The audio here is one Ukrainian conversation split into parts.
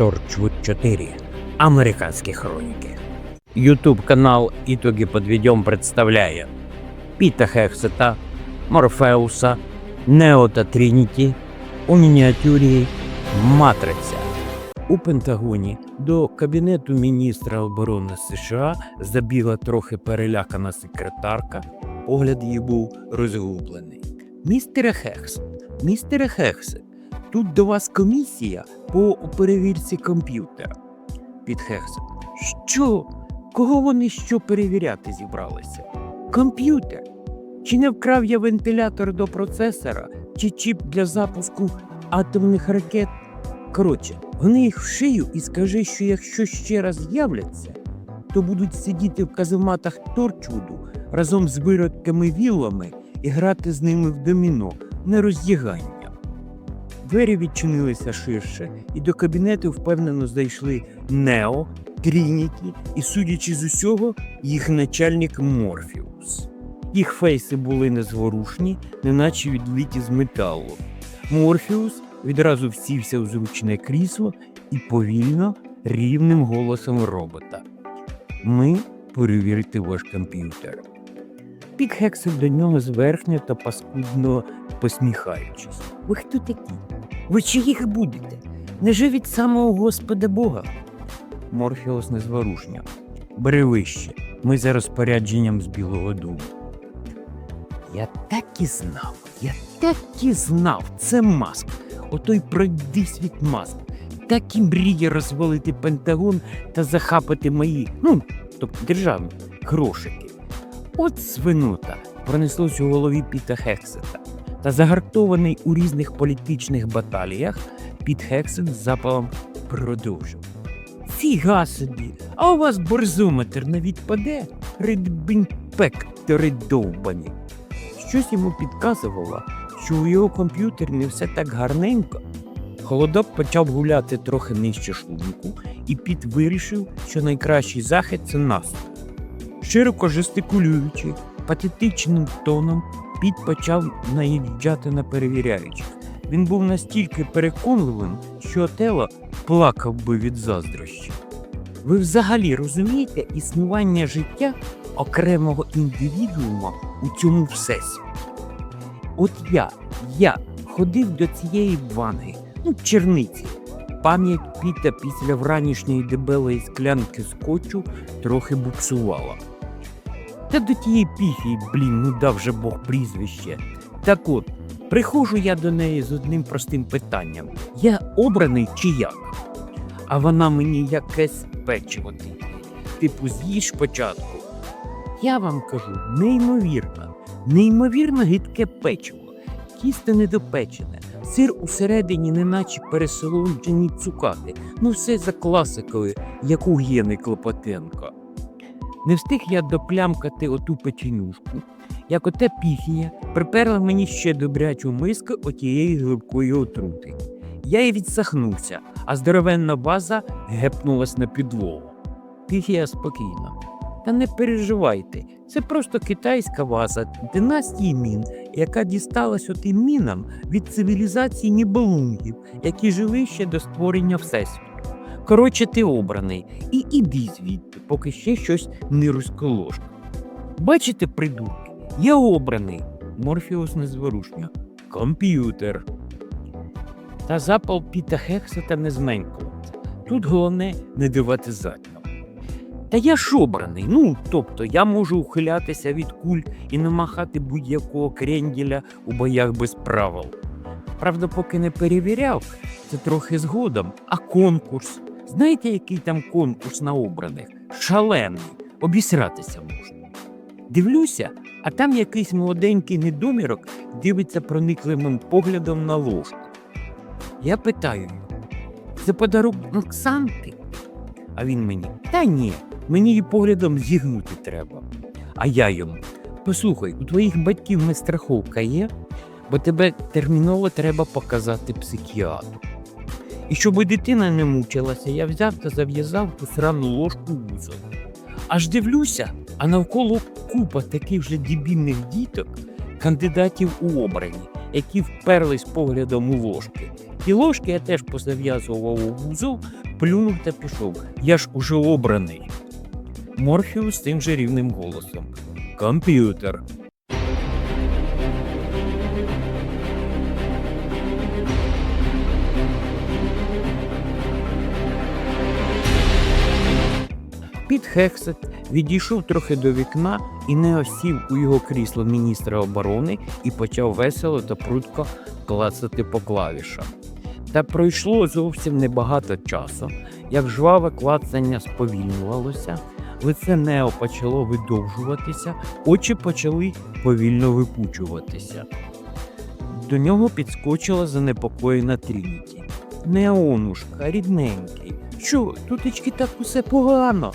Торчвуд 4. Американські хроніки. Ютуб канал Ітоги Подвідьом представляє Піта Хексета, Морфеуса, Нео та Трініті у мініатюрі Матриця. У Пентагоні до Кабінету міністра оборони США забігла трохи перелякана секретарка. Погляд її був розгублений. Містере Хекс, містере Хексе, тут до вас комісія по перевірці комп'ютера. Під Хексет. Що? Кого вони що перевіряти зібралися? Комп'ютер. Чи не вкрав я вентилятор до процесора, чи чіп для запуску атомних ракет? Коротше, вони їх в шию і скажи, що якщо ще раз з'являться, то будуть сидіти в казематах Торчвуду разом з виродками віллами і грати з ними в доміно на роздягання. Двері відчинилися ширше, і до кабінету впевнено зайшли Нео, Трініті і, судячи з усього, їх начальник Морфіус. Їх фейси були незворушні, неначе відлиті з металу. Морфіус відразу всівся у зручне крісло і повільно, рівним голосом робота. Ми перевірити ваш комп'ютер. Пік Хексер до нього зверхньо та паскудно посміхаючись. Ви хто такі? Ви чиїх будете? Неже від самого Господа Бога? Морфіус незворушня. Бери вище. Ми за розпорядженням з Білого Дому. Я так і знав, я так і знав. Це маск. Отой пройди світ маск. Так і мріє розвалити Пентагон та захапати мої, ну, тобто державні грошики. От свинота пронеслось у голові Піта Хексета. Та загартований у різних політичних баталіях, Піт Хексет з запалом продовжив. Фіга собі, а у вас борзометр не відпаде? Ридбінпектори довбані. Щось йому підказувало, що у його комп'ютері не все так гарненько. Холодок почав гуляти трохи нижче шлунку, і Піт вирішив, що найкращий захід це наступ. Широко жестикулюючи, патетичним тоном, Піт почав наїжджати на перевіряючих. Він був настільки переконливим, що Отело плакав би від заздрощів. Ви взагалі розумієте існування життя окремого індивідуума у цьому всесвіті? От я, я ходив до цієї ванги, ну, черниці. Пам'ять Піта після вранішньої дебелої склянки скотчу трохи буксувала. Та до тієї піфії, блін, ну дав же Бог прізвище. Так от, приходжу я до неї з одним простим питанням: я обраний чи як? А вона мені якесь печиво тикає. Типу, з'їж спочатку. Я вам кажу, неймовірно, неймовірно гидке печиво, тісто недопечене, сир усередині, неначе пересолоджені цукати. Ну все за класикою, як у Гєни Клопотенко. Не встиг я доплямкати оту печенюшку, як оте піфія приперла мені ще добрячу миску отієї гливкої отрути. Я й відсахнувся, а здоровенна база гепнулась на підлогу. Піфія спокійно. Та не переживайте, це просто китайська ваза династії мін, яка дісталась отим мінам від цивілізації нібелунгів, які жили ще до створення Всесвіту. Коротше, ти обраний, і іди звідти, поки ще щось не розколошка. Бачите, придурки, я обраний. Морфіус незворушня. Комп'ютер. Та запал Піта Хексета не зменькувався. Тут головне не давати заднього. Та я ж обраний, ну тобто я можу ухилятися від куль і не махати будь-якого кренділя у боях без правил. Правда, поки не перевіряв, це трохи згодом. А конкурс? Знаєте, який там конкурс на обраних? Шалений, обісратися можна. Дивлюся, а там якийсь молоденький недомірок дивиться проникливим поглядом на ложку. Я питаю його, це подарунок Санти? А він мені, та ні, мені її поглядом зігнути треба. А я йому, послухай, у твоїх батьків не страховка є, бо тебе терміново треба показати психіатру. І щоб дитина не мучилася, я взяв та зав'язав ту срану ложку вузол. Аж дивлюся, а навколо купа таких же дебільних діток, кандидатів у обрані, які вперлись поглядом у ложки. Ті ложки я теж позав'язував у вузол, плюнув та пішов. Я ж уже обраний. Морфіус тим же рівним голосом. Комп'ютер. Під Хексет відійшов трохи до вікна і не осів у його крісло міністра оборони і почав весело та прудко клацати по клавішах. Та пройшло зовсім небагато часу, як жваве клацання сповільнювалося, лице Нео почало видовжуватися, очі почали повільно випучуватися. До нього підскочила занепокоєна Трініті. Неонушка, рідненький, що, тутечки так усе погано.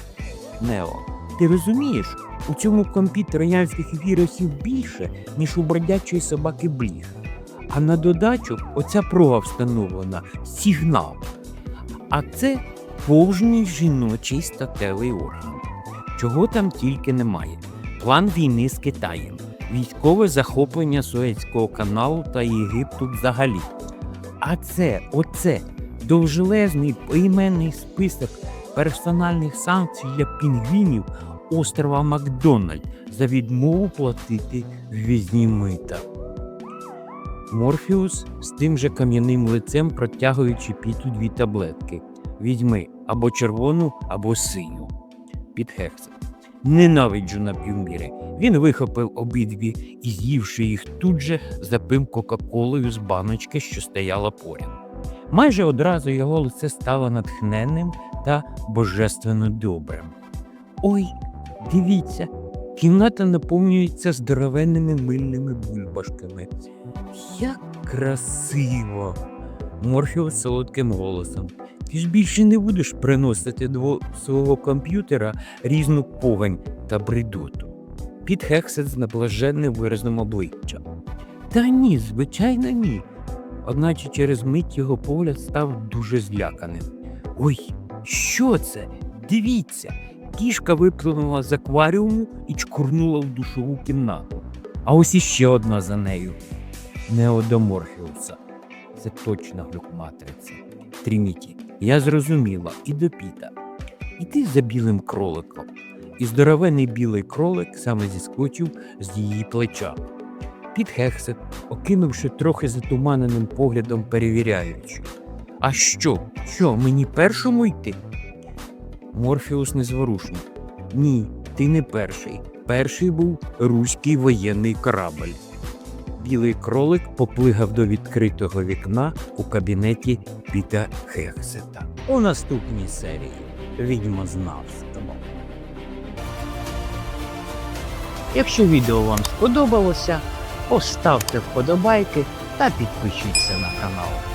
Нео, ти розумієш, у цьому компі троянських вірусів більше, ніж у бродячої собаки бліг. А на додачу оця прога встановлена сигнал. А це повжний жіночий статевий орган. Чого там тільки немає. План війни з Китаєм, військове захоплення Суецького каналу та Єгипту взагалі. А це, оце, довжелезний поіменний список персональних санкцій для пінгвінів острова Макдональд за відмову платити ввізні мита. Морфіус з тим же кам'яним лицем протягуючи піту дві таблетки. Візьми або червону, або синю. Під хексом. Ненавиджу напівміри. Він вихопив обидві і, з'ївши їх тут же, запив Кока-Колою з баночки, що стояла поряд. Майже одразу його лице стало натхненним та божественно добрим. Ой, дивіться, кімната наповнюється здоровенними мильними бульбашками. Як красиво! Морфіус солодким голосом. Ти ж більше не будеш приносити до свого комп'ютера різну повень та бредоту. Під Хексет з наблаженним виразом обличчя. Та ні, звичайно, ні. Одначе через мить його погляд став дуже зляканим. Ой, що це? Дивіться! Кішка виплюнула з акваріуму і чкурнула в душову кімнату. А ось іще одна за нею. Неодоморфіуса. Це точно глюк матриці. Тріміті, я зрозуміла, і до піта. Іди за білим кроликом. І здоровений білий кролик саме зіскочив з її плеча. Під Хексет, окинувши трохи затуманеним поглядом, перевіряючи. А що? Що, мені першому йти? Морфіус незворушно. Ні, ти не перший. Перший був руський воєнний корабль. Білий кролик поплигав до відкритого вікна у кабінеті Піта Хексета. У наступній серії Відьмознавство. Якщо відео вам сподобалося, поставте вподобайки та підпишіться на канал.